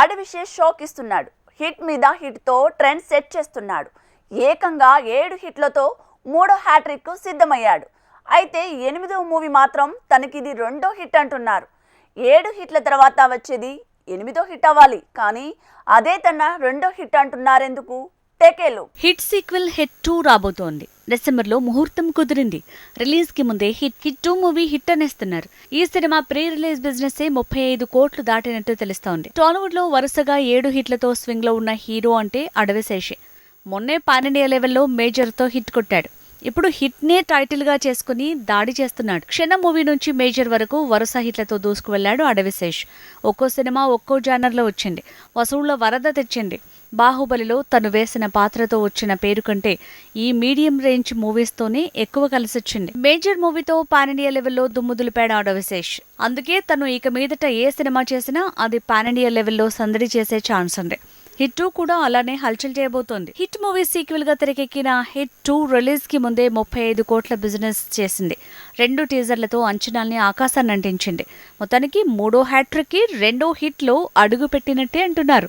Adivi Sesh shock ఇస్తున్నాడు hit మీద హిట్తో trend set చేస్తున్నాడు. ఏకంగా ఏడు హిట్లతో మూడో హ్యాట్రిక్ సిద్ధమయ్యాడు. అయితే ఎనిమిదవ మూవీ మాత్రం తనకిది రెండో హిట్ అంటున్నారు. ఏడు హిట్ల తర్వాత వచ్చేది ఎనిమిదో హిట్ అవ్వాలి. కానీ అదే తన రెండో హిట్ అంటున్నారెందుకు? టెకేలు. హిట్ సీక్వెల్ హిట్ టూ రాబోతోంది. డిసెంబర్లో ముహూర్తం కుదిరింది. రిలీజ్కి ముందే hit hit two movie hit అనేస్తున్నారు. ఈ సినిమా ప్రీ రిలీజ్ బిజినెస్ ముప్పై ఐదు కోట్లు దాటినట్టు తెలుస్తోంది. టాలీవుడ్లో వరుసగా ఏడు హిట్లతో స్వింగ్లో ఉన్న హీరో అంటే అడవిశేషే మొన్నే పాన్ ఇండియా లెవెల్లో మేజర్తో హిట్ కొట్టాడు. ఇప్పుడు హిట్నే టైటిల్గా చేసుకుని దాడి చేస్తున్నాడు. క్షణ మూవీ నుంచి మేజర్ వరకు వరుస హిట్లతో దూసుకువెళ్ళాడు అడవిశేష్ ఒక్కో సినిమా ఒక్కో జానర్లో వచ్చింది. వసూళ్ళ వరద తెచ్చింది. బాహుబలిలో తను వేసిన పాత్రతో వచ్చిన పేరు కంటే ఈ మీడియం రేంజ్ మూవీస్తోనే ఎక్కువ కలిసొచ్చింది. మేజర్ మూవీతో పాన్ ఇండియా లెవెల్లో దుమ్ముదులిపాడు అడవిశేష్ అందుకే తను ఇక మీదట ఏ సినిమా చేసినా అది పాన్ ఇండియా లెవెల్లో సందడి చేసే ఛాన్స్ ఉంది. హిట్ టూ కూడా అలానే హల్చల్ చేయబోతోంది. హిట్ మూవీ సీక్వెల్గా తెరకెక్కిన హిట్ టూ రిలీజ్కి ముందే ముప్పై ఐదు కోట్ల బిజినెస్ చేసింది. రెండు టీజర్లతో అంచనాల్ని ఆకాశాన్ని అంటించింది. మొత్తానికి మూడో హ్యాట్రిక్కి రెండో హిట్లో అడుగు పెట్టినట్టే అంటున్నారు.